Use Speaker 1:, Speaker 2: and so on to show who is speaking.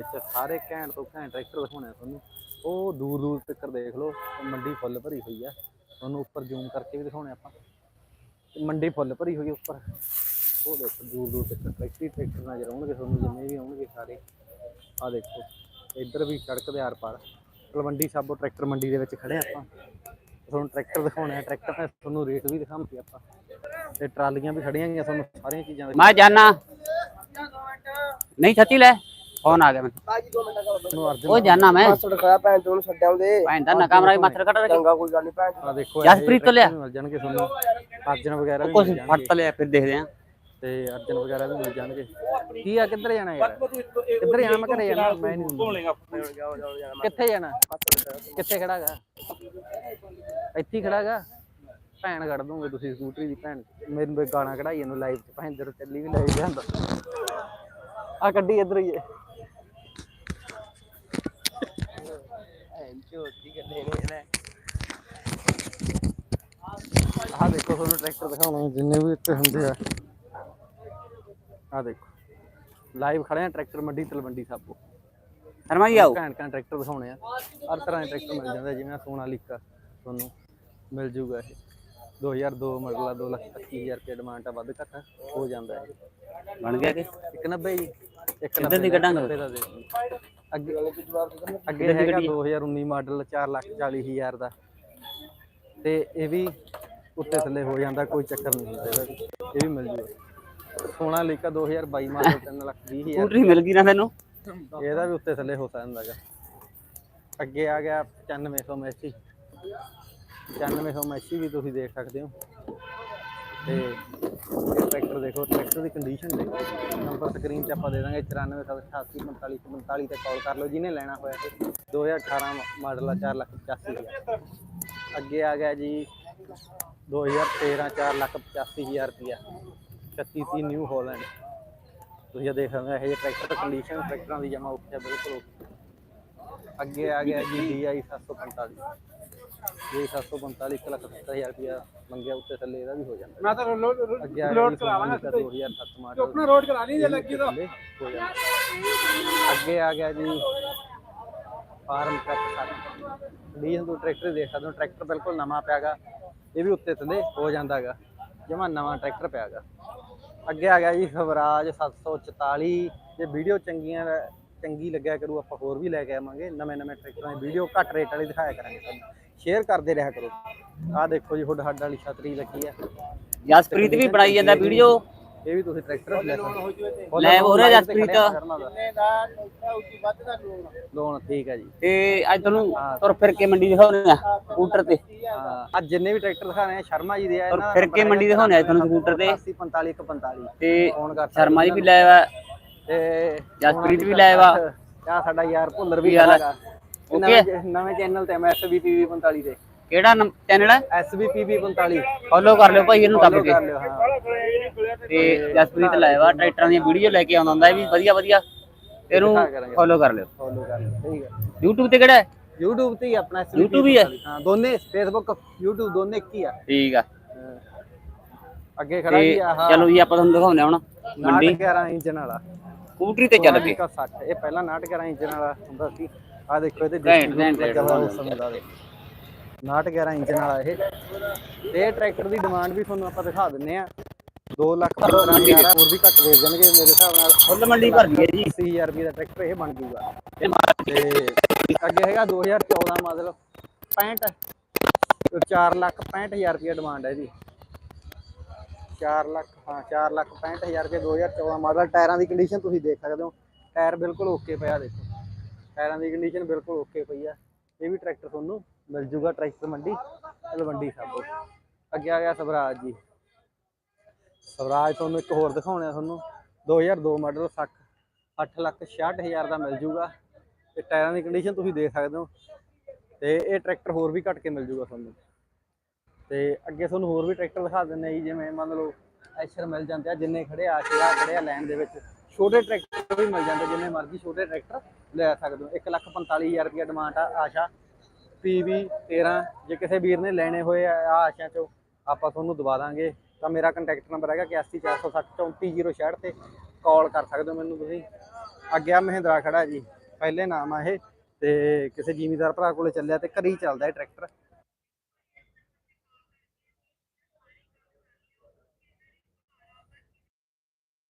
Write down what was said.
Speaker 1: ਵਿੱਚ ਸਾਰੇ ਘੈਂਟ ਤੋਂ ਘੈਂਟ ਟਰੈਕਟਰ ਦਿਖਾਉਣੇ ਆ ਤੁਹਾਨੂੰ। ਉਹ ਦੂਰ ਦੂਰ ਤੱਕ ਦੇਖ ਲਓ ਮੰਡੀ ਫੁੱਲ ਭਰੀ ਹੋਈ ਆ। ਤੁਹਾਨੂੰ ਉੱਪਰ ਜ਼ੂਮ ਕਰਕੇ ਵੀ ਦਿਖਾਉਣੇ ਆਪਾਂ। ਮੰਡੀ ਫੁੱਲ ਭਰੀ ਹੋਈ ਉੱਪਰ। ਉਹ ਦੇਖੋ, ਦੂਰ ਦੂਰ ਤੱਕ ਟਰੈਕਟਰ ਟਰੈਕਟਰ ਨਜ਼ਰ ਆਉਣਗੇ ਤੁਹਾਨੂੰ, ਜਿੰਨੇ ਵੀ ਆਉਣਗੇ ਸਾਰੇ। ਆ ਦੇਖੋ, ਇੱਧਰ ਵੀ ਸੜਕ ਦੇ ਆਰ ਪਾਰ। ਤਲਵੰਡੀ ਸਾਬੋ ਟਰੈਕਟਰ ਮੰਡੀ ਦੇ ਵਿੱਚ ਖੜੇ ਆਪਾਂ। ਤੁਹਾਨੂੰ ਟਰੈਕਟਰ ਦਿਖਾਉਣੇ ਆ, ਟਰੈਕਟਰ ਦਾ ਤੁਹਾਨੂੰ ਰੇਟ ਵੀ ਦਿਖਾਉਂਦੇ ਆਪਾਂ। ਤੇ ਟਰਾਲੀਆਂ ਵੀ ਖੜੀਆਂ ਗਈਆਂ ਤੁਹਾਨੂੰ, ਸਾਰੀਆਂ ਚੀਜ਼ਾਂ
Speaker 2: ਮੈਂ ਜਾਣਾ ਨਹੀਂ ਛੱਤੀ ਲੈ। ਫੋਨ ਆ ਗਿਆ ਮੈਨੂੰ।
Speaker 1: ਤੁਹਾਨੂੰ ਅਰਜਨ
Speaker 2: ਉਹ ਜਾਣਾ ਮੈਂ।
Speaker 3: ਮਾਸੜ ਖੜਾ ਭੈਣ ਤੋਂ ਛੱਡਿਆ ਉਹਦੇ
Speaker 2: ਭੈਣ ਦਾ ਨਾ ਕਮਰਾ ਵੀ ਮੱਥਰ ਕੱਢ ਰੱਖੀ
Speaker 3: ਚੰਗਾ ਕੋਈ ਗੱਲ ਨਹੀਂ ਭੈਣ
Speaker 1: ਆ ਦੇਖੋ
Speaker 2: ਜਸਪ੍ਰੀਤ ਤੋਂ ਲਿਆ?
Speaker 1: ਮਿਲ ਜਾਣਗੇ ਤੁਹਾਨੂੰ ਅਰਜਨ ਵਗੈਰਾ ਵੀ
Speaker 2: ਕੁਝ ਤਾਂ ਲਿਆ ਫਿਰ ਦੇਖਦੇ ਆ।
Speaker 1: ਤੇ ਅਰਜਨ ਵਗੈਰਾ ਵੀ ਮਿਲ ਜਾਣਗੇ। ਕੀ ਆ ਕਿੱਧਰ ਜਾਣਾ ਯਾਰ? ਕਿੱਧਰ ਜਾਣਾ? ਮੈਂ ਘਰੇ ਜਾਣਾ। ਮੈਂ ਨਹੀਂ ਕਿੱਥੇ ਜਾਣਾ? ਕਿੱਥੇ ਖੜਾਗਾ ਇੱਥੇ ਹੀ ਖੜਾਗਾ ਭੈਣ ਕੱਢ ਦੂੰਗੇ ਤੁਸੀਂ ਸਕੂਟਰੀ ਦੀ ਭੈਣ। ਮੈਨੂੰ ਵੀ ਗਾਣਾ ਕਢਾਈ ਇਹਨੂੰ ਲਾਈਵ ਚ। ਭੈਣ ਜਦੋਂ ਚੱਲੀ ਵੀ ਲਾਈਵ ਜਾਂਦਾ। ਆ ਕੱਢੀ ਇੱਧਰ ਹੀ ਹੈ। ਆਹ ਦੇਖੋ ਤੁਹਾਨੂੰ ਟਰੈਕਟਰ ਦਿਖਾਉਣੇ ਜਿੰਨੇ ਵੀ ਇੱਥੇ ਹੁੰਦੇ ਆ ਆਹ ਦੇਖੋ ਲਾਈਵ ਖੜੇ ਆ ਟਰੈਕਟਰ ਮੰਡੀ ਤਲਵੰਡੀ ਸਾਬੋ
Speaker 2: ਸ਼ਰਮਾ ਜੀ ਆਓ
Speaker 1: ਘੈਂਟ ਘੈਂਟ ਟਰੈਕਟਰ ਦਿਖਾਉਣੇ ਆ। ਹਰ ਤਰ੍ਹਾਂ ਦੇ ਟਰੈਕਟਰ ਮਿਲ ਜਾਂਦੇ ਆ, ਜਿਵੇਂ ਸੋਨਾਲੀਕਾ ਤੁਹਾਨੂੰ ਮਿਲ ਜੂਗਾ ਇਹ। 2002 ਮਾਡਲ ਆ 2 ਲੱਖ 25000 ਰੁਪਏ ਡਿਮਾਂਡ ਆ ਵੱਧ ਘੱਟ ਹੋ ਜਾਂਦਾ ਹੈ
Speaker 2: ਬਣ ਗਿਆ ਕਿ?
Speaker 1: 190 ਜੀ। 190
Speaker 2: ਕਿੱਧਰ ਦੀ ਕੱਢਾਂਗੇ?
Speaker 1: ਦਾ ਦੇ ਦਿਓ। ਅੱਗੇ ਅੱਗੇ ਹੈਗਾ 2019 ਮਾਡਲ 4 ਲੱਖ 40 ਹਜ਼ਾਰ ਦਾ। ਤੇ ਇਹ ਵੀ ਉੱਤੇ ਥੱਲੇ ਹੋ ਜਾਂਦਾ ਕੋਈ ਚੱਕਰ ਨਹੀਂ ਹੁੰਦਾ। ਇਹ ਵੀ ਮਿਲ ਜੂਗਾ। ਸੋਨਾਲੀਕਾ 2022 ਮਾਡਲ 3 ਲੱਖ 20 ਹਜ਼ਾਰ।
Speaker 2: ਸਕੂਟਰੀ ਮਿਲ ਗਈ ਨਾ ਤੈਨੂੰ?
Speaker 1: ਇਹਦਾ ਵੀ ਉੱਤੇ ਥੱਲੇ ਹੋ ਸਕਦਾ ਹੈਗਾ। ਅੱਗੇ ਆ ਗਿਆ 9500 ਮੈਸੀ। 9500 ਮੈਸੀ ਵੀ ਤੁਸੀਂ ਦੇਖ ਸਕਦੇ ਹੋ। ਤੇ ਇਹ ਟਰੈਕਟਰ ਦੇਖੋ, ਟਰੈਕਟਰ ਦੀ ਕੰਡੀਸ਼ਨ ਦੇਖੋ। ਨੰਬਰ ਸਕਰੀਨ ਤੇ ਆਪਾਂ ਦੇ ਦਾਂਗੇ 9488 45 45 ਤੇ ਕਾਲ ਕਰ ਲਓ, ਜਿਹਨੇ ਲੈਣਾ ਹੋਇਆ ਤੇ 2018 ਮਾਡਲ ਆ 4 ਲੱਖ 85 ਹਜ਼ਾਰ। ਅੱਗੇ ਆ ਗਿਆ ਜੀ 2013 4 ਲੱਖ 85 ਹਜ਼ਾਰ ਰੁਪਇਆ। 36 30 ਨਿਊ ਹੋਲੈਂਡ ਤੁਸੀਂ ਦੇਖ ਸਕਦੇ ਹੋ, ਇਹ ਜਿਹੇ ਟਰੈਕਟਰ ਕੰਡੀਸ਼ਨ ਟਰੈਕਟਰਾਂ ਦੀ ਜਮਾ ਉੱਥੇ ਬਿਲਕੁਲ okay। ਅੱਗੇ ਆ ਗਿਆ ਜੀ DI 745 ਜੀ 745 1 ਲੱਖ 70000 ਰੁਪਇਆ ਮੰਗਿਆ ਉੱਤੇ ਥੱਲੇ ਇਹਦਾ ਵੀ ਹੋ ਜਾਂਦਾ।
Speaker 3: ਮੈਂ ਤਾਂ ਲੋਡ
Speaker 1: ਜੀ Sonatica 2007 ਮਾਡਲ
Speaker 3: ਆਪਣਾ ਰੋਡ ਕਰਾ ਲਈ ਜੇ ਲੱਗੀ ਤਾਂ।
Speaker 1: ਅੱਗੇ ਆ ਗਿਆ ਜੀ ਫਾਰਮ ਟਰੱਕ ਸੱਤ ਡੀਜ਼ਲ ਤੋਂ ਟਰੈਕਟਰ ਦੇਖ ਸਕਦੇ ਹੋ ਟਰੈਕਟਰ ਬਿਲਕੁਲ ਨਵਾਂ ਪਿਆਗਾ ਇਹ ਵੀ ਉੱਤੇ ਥੱਲੇ ਹੋ ਜਾਂਦਾਗਾ ਜਮਾ ਨਵਾਂ ਟਰੈਕਟਰ ਪਿਆਗਾ। ਅੱਗੇ ਆ ਗਿਆ ਜੀ ਸਵਰਾਜ 744 ਜੇ ਵੀਡੀਓ ਚੰਗੀਆਂ ਚੰਗੀ ਲੱਗਿਆ ਕਰੂ ਆਪਾਂ ਹੋਰ ਵੀ ਲੈ ਕੇ ਆਵਾਂਗੇ। ਨਵੇਂ ਨਵੇਂ ਟਰੈਕਟਰਾਂ ਦੀ ਵੀਡੀਓ ਘੱਟ ਰੇਟ ਵਾਲੀ ਦਿਖਾਇਆ ਕਰਾਂਗੇ ਤੁਹਾਨੂੰ। ਸ਼ੇਅਰ ਕਰਦੇ ਰਿਹਾ ਕਰੋ। ਆਹ ਦੇਖੋ ਜੀ ਹੁੱਡ ਹੱਡ ਵਾਲੀ ਛਤਰੀ ਲੱਗੀ ਆ
Speaker 2: ਜਸਪ੍ਰੀਤ ਵੀ ਬਣਾਈ ਜਾਂਦਾ ਵੀਡੀਓ
Speaker 1: ਇਹ ਵੀ ਤੁਸੀਂ ਟਰੈਕਟਰ ਲੈ ਸਕਦੇ ਹੋ।
Speaker 2: ਲੈ ਹੋ ਰਿਹਾ ਜਸਪ੍ਰੀਤ।
Speaker 3: ਦਾ ਉੱਚੀ ਵੱਧ ਦਾ ਲੋਨ
Speaker 1: ਲੋਨ ਠੀਕ ਹੈ ਜੀ।
Speaker 2: ਤੇ ਅੱਜ ਤੁਹਾਨੂੰ ਤੁਰ ਫਿਰ ਕੇ ਮੰਡੀ ਦਿਖਾਉਣੇ ਆ ਸਕੂਟਰ ਤੇ।
Speaker 1: ਅੱਜ ਜਿੰਨੇ ਵੀ ਟਰੈਕਟਰ ਦਿਖਾਣੇ ਆ ਸ਼ਰਮਾ ਜੀ ਦੇ ਆ
Speaker 2: ਫਿਰ ਕੇ ਮੰਡੀ ਦਿਖਾਉਣੇ ਆ ਤੁਹਾਨੂੰ ਸਕੂਟਰ ਤੇ।
Speaker 1: 45 145
Speaker 2: ਤੇ ਸ਼ਰਮਾ ਜੀ ਵੀ ਲੈ ਵਾ
Speaker 1: ਤੇ
Speaker 2: ਜਸਪ੍ਰੀਤ ਵੀ ਲੈ ਵਾ।
Speaker 1: ਆ ਸਾਡਾ ਯਾਰ ਭੁੱਲਰ ਵੀ
Speaker 2: ਹੈ?
Speaker 1: ਹੈਗਾ।
Speaker 2: Okay?
Speaker 1: ਨਵੇਂ ਚੈਨਲ ਤੇ SBPV 45 ਤੇ
Speaker 2: ਕਿਹੜਾ ਚੈਨਲ ਹੈ
Speaker 1: SBPV 45
Speaker 2: ਫੋਲੋ ਕਰ ਲਿਓ ਭਾਈ ਇਹਨੂੰ ਦੱਬ ਕੇ।
Speaker 1: ਹਾਂ।
Speaker 2: ਤੇ ਜਸਪ੍ਰੀਤ ਲੈ ਵਾ ਟਰੈਕਟਰਾਂ ਦੀਆਂ ਵੀਡੀਓ ਲੈ ਕੇ ਆਉਂਦਾ ਹੁੰਦਾ ਇਹ ਵੀ ਵਧੀਆ ਵਧੀਆ। ਇਹਨੂੰ। ਫੋਲੋ ਕਰ ਲਿਓ।
Speaker 1: ਫੋਲੋ ਕਰ ਲਿਓ ਠੀਕ ਹੈ
Speaker 2: YouTube ਤੇ ਕਿਹੜਾ ਹੈ?
Speaker 1: YouTube ਤੇ ਹੀ ਆਪਣਾ
Speaker 2: YouTube ਹੈ?
Speaker 1: 45 ਹਾਂ ਦੋਨੇ Facebook YouTube ਦੋਨੇ ਇੱਕ ਹੀ ਆ।
Speaker 2: ਠੀਕ ਆ।
Speaker 1: ਹਾਂ। ਅੱਗੇ ਖੜਾ ਜੀ ਆਹ
Speaker 2: ਚਲੋ ਜੀ ਆਪਾਂ ਤੁਹਾਨੂੰ ਦਿਖਾਉਂਦੇ ਹਾਂ ਹੁਣ। ਮੰਡੀ।
Speaker 1: 11 ਇੰਜਨ ਵਾਲਾ
Speaker 2: ਸਕੂਟਰੀ ਤੇ ਚੱਲ
Speaker 1: 60 ਇਹ ਪਹਿਲਾਂ 11 ਇੰਜਨ ਵਾਲਾ ਹੁੰਦਾ ਸੀ। ਆ ਦੇਖੋ ਇਹਦੇ
Speaker 2: ਘੈਂਟ ਘੈਂਟ
Speaker 1: ਲੱਗਾ ਹੋਇਆ ਉਸ ਸਮੇਂ ਦਾ 11 ਇੰਜਨ ਵਾਲਾ ਇਹ। ਤੇ ਇਹ ਟਰੈਕਟਰ ਦੀ ਡਿਮਾਂਡ ਵੀ ਤੁਹਾਨੂੰ ਆਪਾਂ ਦਿਖਾ ਦਿੰਨੇ ਆ। 2 ਲੱਖ 15000 ਆ, ਹੋਰ ਵੀ ਘੱਟ ਦੇ ਦੇਣਗੇ ਮੇਰੇ ਹਿਸਾਬ ਨਾਲ।
Speaker 2: ਫੁੱਲ ਮੰਡੀ ਭਰ ਗਈ ਹੈ ਜੀ।
Speaker 1: 80000 ਰੁਪਏ ਦਾ ਟਰੈਕਟਰ ਇਹ ਬਣ ਜੂਗਾ। ਤੇ ਅੱਗੇ ਹੈਗਾ 2014 ਮਾਡਲ 65 4 ਲੱਖ 65000 ਰੁਪਏ ਡਿਮਾਂਡ ਹੈ ਇਹਦੀ 4 ਲੱਖ, ਹਾਂ 4 ਲੱਖ 65000 ਰੁਪਏ 2014 ਮਾਡਲ, ਟਾਇਰਾਂ ਦੀ ਕੰਡੀਸ਼ਨ ਤੁਸੀਂ ਦੇਖ ਸਕਦੇ ਹੋ। ਟਾਇਰ ਬਿਲਕੁਲ ਓਕੇ ਪਿਆ ਦੇਖੋ। ਟਾਇਰਾਂ ਦੀ ਕੰਡੀਸ਼ਨ ਬਿਲਕੁਲ ਓਕੇ ਪਈ ਆ। ਇਹ ਵੀ ਟਰੈਕਟਰ ਤੁਹਾਨੂੰ ਮਿਲ ਜੂਗਾ ਟਰੈਕਟਰ ਮੰਡੀ, ਤਲਵੰਡੀ ਸਾਬੋ। ਅੱਗੇ ਆ ਗਿਆ ਸਵਰਾਜ ਜੀ। ਸਵਰਾਜ ਤੁਹਾਨੂੰ ਇੱਕ ਹੋਰ ਦਿਖਾਉਣੇ ਆ ਤੁਹਾਨੂੰ। 2002 ਮਾਡਲ 60 8 ਲੱਖ 66000 ਦਾ ਮਿਲ ਜੂਗਾ। ਤੇ ਟਾਇਰਾਂ ਦੀ ਕੰਡੀਸ਼ਨ ਤੁਸੀਂ ਦੇਖ ਸਕਦੇ ਹੋ। ਤੇ ਇਹ ਟਰੈਕਟਰ ਹੋਰ ਵੀ ਘੱਟ ਕੇ ਮਿਲ ਜੂਗਾ ਤੁਹਾਨੂੰ। ਤੇ ਅੱਗੇ ਤੁਹਾਨੂੰ ਹੋਰ ਵੀ ਟਰੈਕਟਰ ਦਿਖਾ ਦਿੰਦੇ ਆ ਜੀ, ਜਿਵੇਂ ਮੰਨ ਲਓ ਐਸ਼ਰ ਮਿਲ ਜਾਂਦੇ ਆ, ਜਿੰਨੇ ਖੜੇ ਆ ਕੇ ਆ ਖੜੇ ਆ ਲੈਣ ਦੇ ਵਿੱਚ, ਛੋਟੇ ਟਰੈਕਟਰ ਵੀ ਮਿਲ ਜਾਂਦੇ ਜਿੰਨੇ ਮਰਜ਼ੀ ਛੋਟੇ ਟਰੈਕਟਰ ਲੈ ਸਕਦੇ ਹੋ। 145000 ਰੁਪਏ ਡਿਮਾਂਡ ਆ ਆਸ਼ਾ। PV 13 ਜੇ ਕਿਸੇ ਵੀਰ ਨੇ ਲੈਣੇ ਹੋਏ ਆ ਆਸ਼ਾ ਚੋਂ ਆਪਾਂ ਤੁਹਾਨੂੰ ਦਵਾ ਦਾਂਗੇ। ਤਾਂ ਮੇਰਾ ਕੰਟੈਕਟ ਨੰਬਰ ਹੈਗਾ 8146034066 ਤੇ ਕਾਲ ਕਰ ਸਕਦੇ ਹੋ ਮੈਨੂੰ ਤੁਸੀਂ। ਅੱਗੇ ਮਹਿੰਦਰਾ ਖੜਾ ਜੀ, ਪਹਿਲੇ ਨਾਮ ਆ ਇਹ। ਤੇ ਕਿਸੇ ਜ਼ਿਮੀਦਾਰ ਭਰਾ ਕੋਲੇ ਚੱਲਿਆ ਤੇ ਘਰੀ ਚੱਲਦਾ ਇਹ ਟਰੈਕਟਰ।